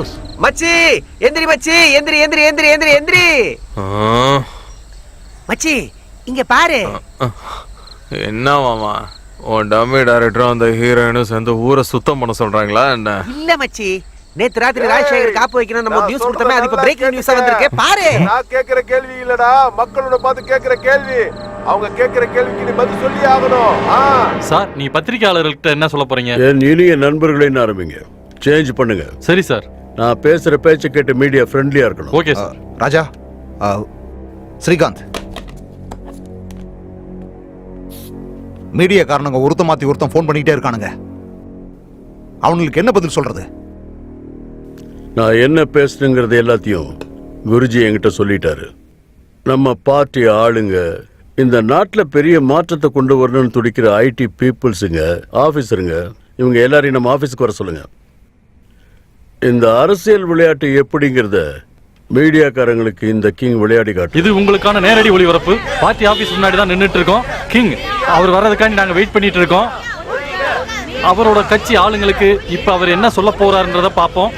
Course மச்சி எந்திரி மச்சி எந்திரி எந்திரி எந்திரி எந்திரி எந்திரி. மச்சி இங்க பாரு. என்ன மாமா? உன் டம்மி டைரக்டரும் அந்த ஹீரோயினும் சேர்ந்து ஊரை சுத்தம் பண்ண சொல்றாங்களா என்ன? இல்ல மச்சி. நேத்து ராத்திரி ராஜசேகர் காப்பு வைக்கணும். நம்ம நியூஸ் கொடுத்தோமே அது இப்ப பிரேக்கிங் நியூஸா வந்திருக்கு பாரு. நான் கேக்குற கேள்வி இல்லடா. மக்களோட பார்த்து கேக்குற கேள்வி. அவங்க கேக்குற கேள்விக்கு நீ பதில் சொல்லி ஆகணும். ஆ. சார் நீ பத்திரிகையாளர்கள்ட்ட என்ன சொல்ல போறீங்க? என் இனிய நண்பர்களைன்னு ஆரம்பிங்க சேஞ்ச் பண்ணுங்க. சரி சார். நான் பேசுற பேச்சை கேட்டு மீடியா ஃப்ரெண்ட்லியா இருக்கணும். ஓகே சார் ராஜா ஆ, ஸ்ரீகாந்த். மீடியாக்காரனுங்க ஒருத்த மாத்தி ஒருத்தன் ஃபோன் பண்ணிக்கிட்டே இருக்கானுங்க. அவனுங்களுக்கு என்ன பதில் சொல்றது? நான் என்ன பேசுனுங்கிறது எல்லாத்தையும் குருஜி என்கிட்ட சொல்லிட்டாரு. நம்ம பார்ட்டி ஆளுங்க இந்த நாட்டில் பெரிய மாற்றத்தை கொண்டு வரணும்னு துடிக்கிற ஐடி பீப்புள்ஸுங்க ஆஃபீஸருங்க இவங்க எல்லாரையும் நம்ம ஆஃபீஸுக்கு வர சொல்லுங்க. இந்த அரசியல் விளையாட்டு எப்படிங்கிறத மீடியாக்காரங்களுக்கு இந்த கிங் விளையாடி காட்டு. இது உங்களுக்கான நேரடி ஒளிபரப்பு. பார்ட்டி ஆபீஸ் முன்னாடி தான் நின்றுட்டு இருக்கோம் கிங் அவர் வர்றதுக்காண்டி நாங்கள் வெயிட் பண்ணிட்டு இருக்கோம் அவரோட கட்சி ஆளுங்களுக்கு இப்போ அவர் என்ன சொல்ல போறாருன்றத பார்ப்போம்.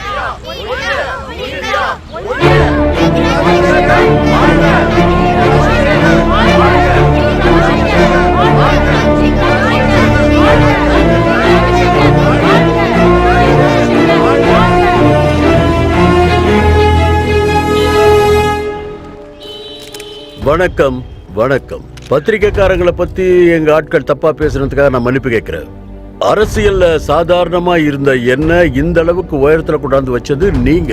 வணக்கம் வணக்கம். பத்திரிகைக்காரங்களை பத்தி எங்க ஆட்கள் தப்பா பேசுனதுக்காக நான் மன்னிப்பு கேட்கிறேன். அரசியல்ல சாதாரணமா இருந்த என்ன இந்த அளவுக்கு உயரத்துல கொண்டாந்து வச்சது நீங்க.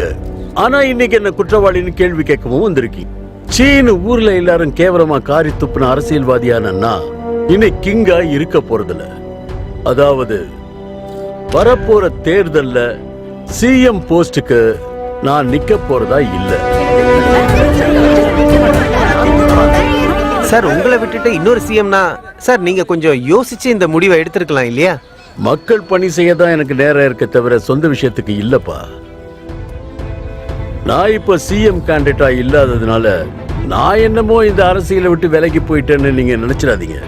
ஆனா இன்னைக்கு என்ன குற்றவாளின்னு கேள்வி கேட்கவும் வந்திருக்கீங்க சீனு ஊர்ல எல்லாரும் கேவலமா காரி துப்புன அரசியல்வாதியான நான் இன்னைக்கு கிங்கா இருக்க போறதில்ல. அதாவது வரப்போற தேர்தல்ல சிஎம் போஸ்டுக்கு நான் நிக்க போறதா இல்லை. சார் உங்களை விட்டுட்டு இன்னொரு சிஎம்னா சார் நீங்க கொஞ்சம் யோசிச்சு இந்த முடிவை எடுத்திருக்கலாம் இல்லையா? மக்கள் பணி செய்ய தான் எனக்கு நேரம் இருக்க தவிர சொந்த விஷயத்துக்கு இல்லப்பா. நான் இப்ப சிஎம் கேண்டிடேட்டா இல்லாததுனால நான் என்னமோ இந்த அரசியலை விட்டு விலகி போயிட்டேன்னு நீங்க நினைச்சிடாதீங்க.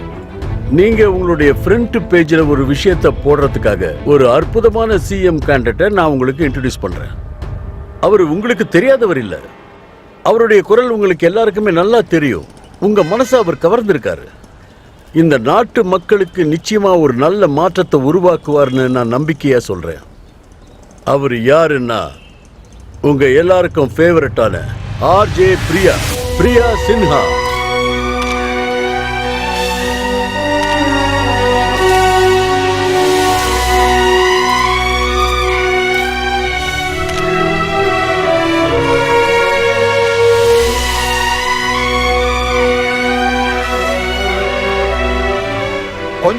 நீங்க உங்களுடைய ஃப்ரண்ட் பேஜ்ல ஒரு விஷயத்தை போடுறதுக்காக ஒரு அற்புதமான சிஎம் கேண்டிடேட்டை நான் உங்களுக்கு இன்ட்ரடியூஸ் பண்றேன். அவர் உங்களுக்கு தெரியாதவர் இல்லை. அவருடைய குரல் உங்களுக்கு எல்லாருக்குமே நல்லா தெரியும். உங்கள் மனசை அவர் கவர்ந்திருக்காரு. இந்த நாட்டு மக்களுக்கு நிச்சயமாக ஒரு நல்ல மாற்றத்தை உருவாக்குவார்னு நான் நம்பிக்கையாக சொல்கிறேன் அவர் யாருன்னா உங்கள் எல்லாருக்கும் ஃபேவரட்டான ஆர்ஜே பிரியா பிரியா சின்ஹா.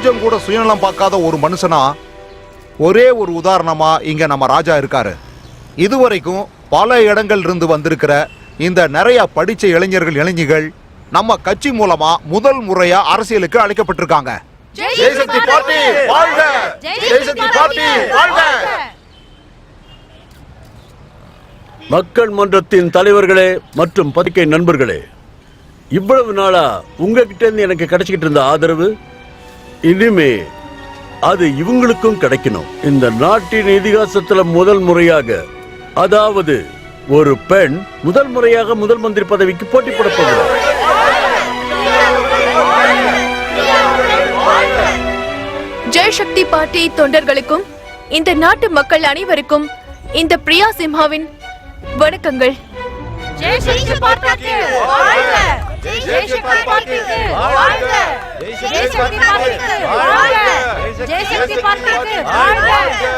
கொஞ்சம் கூட சுயநலம் பார்க்காத ஒரு மனுஷனா ஒரே ஒரு உதாரணமா இங்க நம்ம ராஜா இருக்காரு. இதுவரைக்கும் பல இடங்கள் இருந்து வந்திருக்கிற இந்த நிறைய படிச்ச இளைஞர்கள் இளைஞிகள் நம்ம கட்சி மூலமா முதல் முறையா அரசியலுக்கு அழைக்கப்பட்டிருக்காங்க. மக்கள் மன்றத்தின் தலைவர்களே மற்றும் பத்திரிகை நண்பர்களே இவ்வளவு நாளா உங்ககிட்ட இருந்து எனக்கு கிடைச்சிக்கிட்டு இருந்த ஆதரவு இனிமே அது இவங்களுக்கும் கிடைக்கணும். இந்த நாட்டின் இதிகாசத்துல முதல் முறையாக அதாவது ஒரு பெண் முதல் முறையாக முதல் மந்திரி பதவிக்கு போட்டி போட போகிறார். ஜெயசக்தி பார்ட்டி தொண்டர்களுக்கும் இந்த நாட்டு மக்கள் அனைவருக்கும் இந்த பிரியா சிம்ஹாவின் வணக்கங்கள். ஜெயசக்தி பார்ட்டிக்கு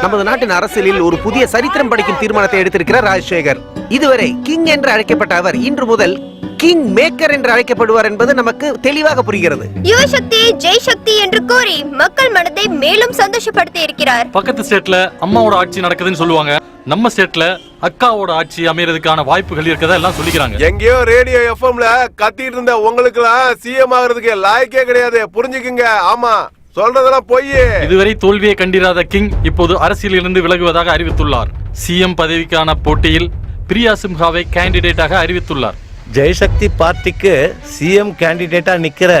நமது நாட்டின் அரசியலில் ஒரு புதிய சரித்திரம் படைக்கும் தீர்மானத்தை எடுத்திருக்கிறார் ராஜசேகர். இதுவரை கிங் என்று அழைக்கப்பட்ட அவர் இன்று முதல் கிங் மேக்கர் என்று அழைக்கப்படுவார் என்பது நமக்கு தெளிவாக புரிகிறது. யுவசக்தி ஜெய்சக்தி என்று கூறி மக்கள் மனதை மேலும் சந்தோஷப்படுத்தி இருக்கிறார். பக்கத்து ஸ்டேட்ல அம்மாவோட ஆட்சி நடக்குதுன்னு சொல்லுவாங்க. நம்ம ஸ்டேட்ல அக்காவோட ஆட்சி அமையறதுக்கான வாய்ப்புகள் இருக்கதா எல்லாம் சொல்லிக்கிறாங்க. எங்கேயோ ரேடியோ எஃப்எம்ல கத்திட்டு இருந்த உங்களுக்குலாம் சிஎம் ஆகுறதுக்கு லாய்க்கே கிடையாது. புரிஞ்சுக்குங்க. ஆமா சொல்றதெல்லாம் பொய். இதுவரை தோல்வியை கண்டிராத கிங் இப்போது அரசியலிலிருந்து விலகுவதாக அறிவித்துள்ளார். சிஎம் பதவிக்கான போட்டியில் பிரியா சிம்ஹாவை கேண்டிடேட்டாக அறிவித்துள்ளார். ஜெயசக்தி பார்ட்டிக்கு சிஎம் கேண்டிடேட்டா நிக்கிற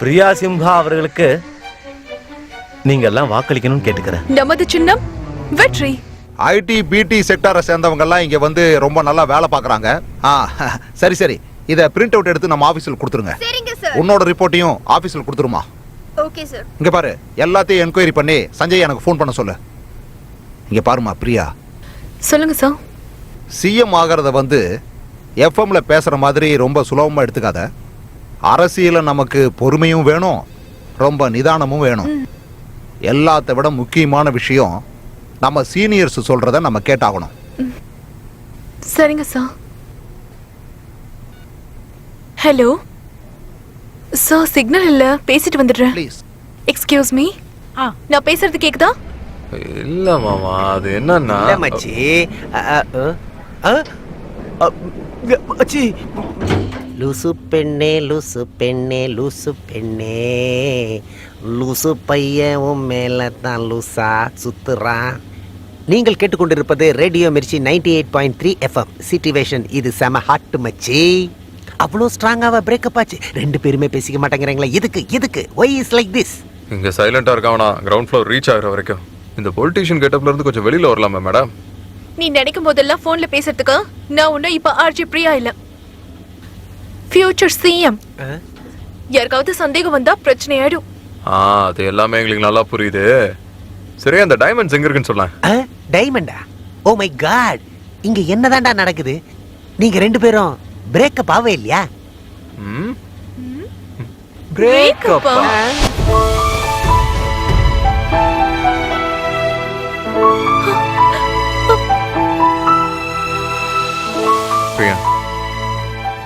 பிரியா சிம்ஹா அவர்களுக்கு நீங்க எல்லாம் வாக்களிக்கணும்னு கேட்டுக்கிறேன். நமது சின்னம் வெற்றி. ஐடி பிடி செக்டாரை சேர்ந்தவங்க எல்லாம் இங்க வந்து ரொம்ப நல்லா வேலை பார்க்கறாங்க. ஆ சரி சரி. இதை பிரிண்ட் அவுட் எடுத்து நம்ம ஆபீஸில் கொடுத்துருங்க. சரிங்க சார் உன்னோட ரிப்போர்ட்டையும் ஆபீஸில் கொடுத்துருமா? ஓகே சார் இங்க பாரு எல்லாத்தையும் என்கொயரி பண்ணி சஞ்சய் எனக்கு ஃபோன் பண்ண சொல்லு. இங்க பாருமா பிரியா. சொல்லுங்க சார் சிஎம் ஆகிறத வந்து எஃப்எம்ல பேசுற மாதிரி ரொம்ப சுலபமா எடுத்துக்காத. அரசியல நமக்கு பொறுமையும் வேணும் ரொம்ப நிதானமும் வேணும். எல்லாத்த விட முக்கியமான விஷயம் நம்ம சீனியர்ஸ் சொல்றத நம்ம கேட்டாகணும். சரிங்க சார் ஹலோ சார் சிக்னல் இல்ல. பேசிட்டு வந்துடுறேன். ப்ளீஸ் எக்ஸ்கியூஸ் மீ நான் பேசுறது கேக்குதா? இல்ல மாமா அது என்னன்னா இல்ல மச்சி. அ, அ, அ, அ, அ, மச்சி லூசு பெண்ணே லூசு பெண்ணே லூசு பெண்ணே லூசு பையன் உன் மேல தான் லூசா சுத்துறான் நீங்கள் கேட்டுக்கொண்டிருப்பது radio Mirchi ninety eight point three FM situation இது செம ஹாட் மச்சி. அவ்வளோ ஸ்ட்ராங்காவா பிரேக்கப் ஆச்சு. ரெண்டு பேருமே பேசிக்க மாட்டேங்கிறாங்களா. எதுக்கு எதுக்கு? ஒய் இஸ் லைக் திஸ் இங்க சைலண்டா இருக்காவனா? கிரவுண்ட் ஃப்ளோர் ரீச் ஆகுற வரைக்கும். இந்த பொலிட்டீஷியன் கெட்டப்ல இருந்து கொஞ்சம் வெளியில வரலாமா மேடம் நீ நினைக்கும் போதெல்லாம் போன்ல பேசுறதுக்கு நான் ஒன்னும் இப்ப ஆர்ஜி பிரியா இல்ல. ஃபியூச்சர் சிஎம் யாருக்காவது சந்தேகம் வந்தா பிரச்சனை ஆயிடும். ஆ அது எல்லாமே எங்களுக்கு நல்லா புரியுது. சரி அந்த டைமண்ட்ஸ் எங்க இருக்குன்னு சொல்லேன் டைமண்டா ஓ மை காட் இங்க என்னதான்டா நடக்குது? நீங்க ரெண்டு பேரும் பிரேக்கப் ஆவே இல்லையா? ம்?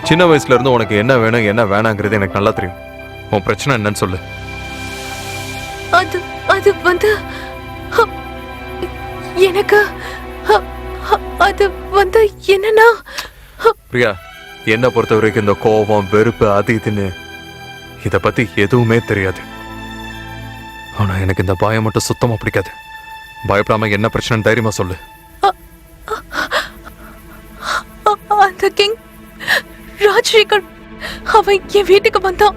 சின்ன வயசுல இருந்து உனக்கு என்ன வேணும் என்ன வேணாங்கிறது எனக்கு நல்லா தெரியும். உன் பிரச்சனை என்னன்னு சொல்லு. அது அது வந்து ஹ, எனக்கு அது வந்து என்னன்னா பிரியா என்ன பொறுத்த வரைக்கும் இந்த கோபம் வெறுப்பு அது இதுன்னு இத பத்தி எதுவுமே தெரியாது. ஆனா எனக்கு இந்த பயம் மட்டும் சுத்தமா பிடிக்காது. பயப்படாம என்ன பிரச்சனைன்னு தைரியமா சொல்லு. அந்த கிங் ராஜ்சேகர் அவன் என் வீட்டுக்கு வந்தான்.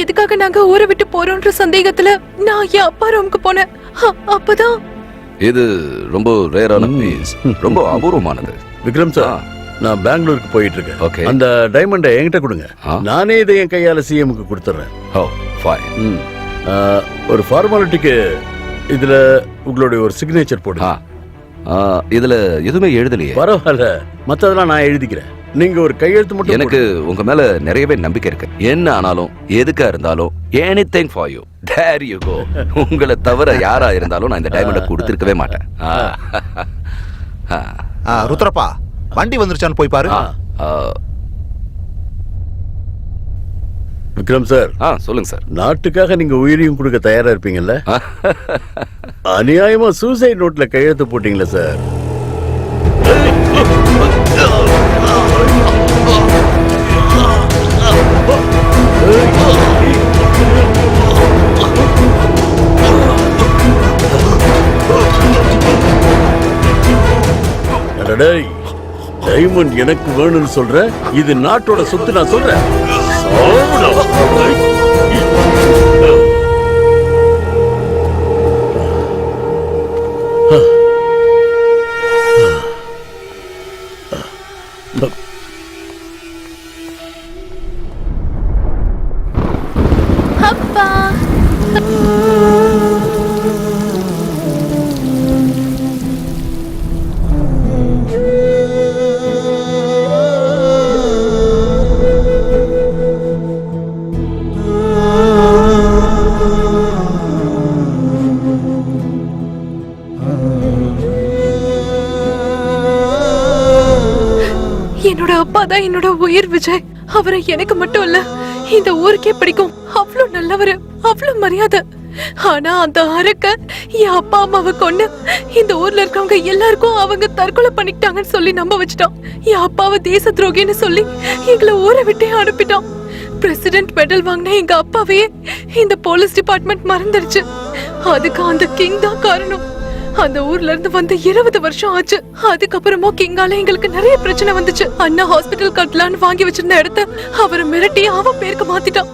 எதுக்காக நாங்க ஊரை விட்டு போறோன்ற சந்தேகத்துல நான் என் அப்பா ரூமுக்கு போனேன். அப்பதான். இது ரொம்ப ரேரான பீஸ் ரொம்ப அபூர்வமானது. விக்ரம் சார் நான் பெங்களூருக்கு போயிட்டு இருக்கேன் Okay. அந்த டைமண்டை என்கிட்ட கொடுங்க. நானே இதை என் கையால சிஎம்க்கு கொடுத்துட்றேன். ஓ ஃபைன் ஒரு ஃபார்மாலிட்டிக்கு இதுல உங்களுடைய ஒரு சிக்னேச்சர் போடுங்க. ஆ இதுல எதுவுமே எழுதலையே. பரவாயில்ல. மத்ததெல்லாம் நான் எழுதிக்கிறேன். நீங்க ஒரு கையெழுத்து மட்டும் எனக்கு உங்க மேல நிறையவே நம்பிக்கை இருக்கு. என்ன ஆனாலும் எதுக்கா இருந்தாலும் anything for you there you go உங்களை தவிர யாரா இருந்தாலும் நான் இந்த டைமண்டை கொடுத்துருக்கவே மாட்டேன். ஆ. ஆ. ஆ, ருத்ரப்பா வண்டி வந்துருச்சான்னு போய் பாரு. ஆ. ஆ. விக்ரம் சார். ஆ சொல்லுங்க சார். நாட்டுக்காக நீங்க உயிரையும் கொடுக்க தயாரா இருப்பீங்கல்ல? அநியாயமா சூசைட் நோட்ல கையெழுத்து போட்டீங்களா சார்? அடடேய், டைமண்ட் எனக்கு வேணும்னு சொல்ற? இது நாட்டோட சொத்து நான் சொல்றேன். அதான் என்னோட உயிர் விஜய். அவரை எனக்கு மட்டும் இல்ல இந்த ஊருக்கே பிடிக்கும். அவ்வளவு நல்லவரு அவ்வளவு மரியாதை. ஆனா அந்த அரக்க என் அப்பா அம்மாவை கொண்டு இந்த ஊர்ல இருக்கவங்க எல்லாருக்கும் அவங்க தற்கொலை பண்ணிக்கிட்டாங்கன்னு சொல்லி நம்ப வச்சுட்டான் என் அப்பாவை தேச துரோகின்னு சொல்லி எங்களை ஊரை விட்டே அனுப்பிட்டான் பிரசிடென்ட் மெடல் வாங்கின எங்க அப்பாவையே இந்த போலீஸ் டிபார்ட்மெண்ட் மறந்துடுச்சு அதுக்கு அந்த கிங் தான் காரணம். அந்த ஊர்ல இருந்து வந்து இருபது வருஷம் ஆச்சு. அதுக்கப்புறமா கிங்கால எங்களுக்கு நிறைய பிரச்சனை வந்துச்சு. அண்ணா ஹாஸ்பிட்டல் கட்டலான்னு வாங்கி வச்சிருந்த இடத்த அவரை மிரட்டி அவன் பேருக்கு மாத்திட்டான்.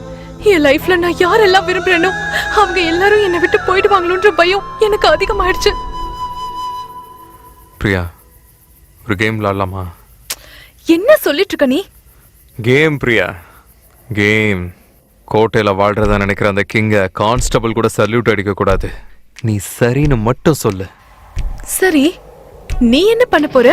என் லைஃப்ல நான் யாரெல்லாம் விரும்புறேனோ அவங்க எல்லாரும் என்னை விட்டு போயிடுவாங்களோன்ற பயம் எனக்கு அதிகமாயிடுச்சு. பிரியா ஒரு கேம் விளாடலாமா என்ன சொல்லிட்டு இருக்க நீ? கேம் பிரியா. கேம் கோட்டையில வாழ்றதா நினைக்கிற அந்த கிங்க கான்ஸ்டபிள் கூட சல்யூட் அடிக்க கூடாது நீ சரின்னு மட்டும் சொல்லு. சரி நீ என்ன பண்ண போற?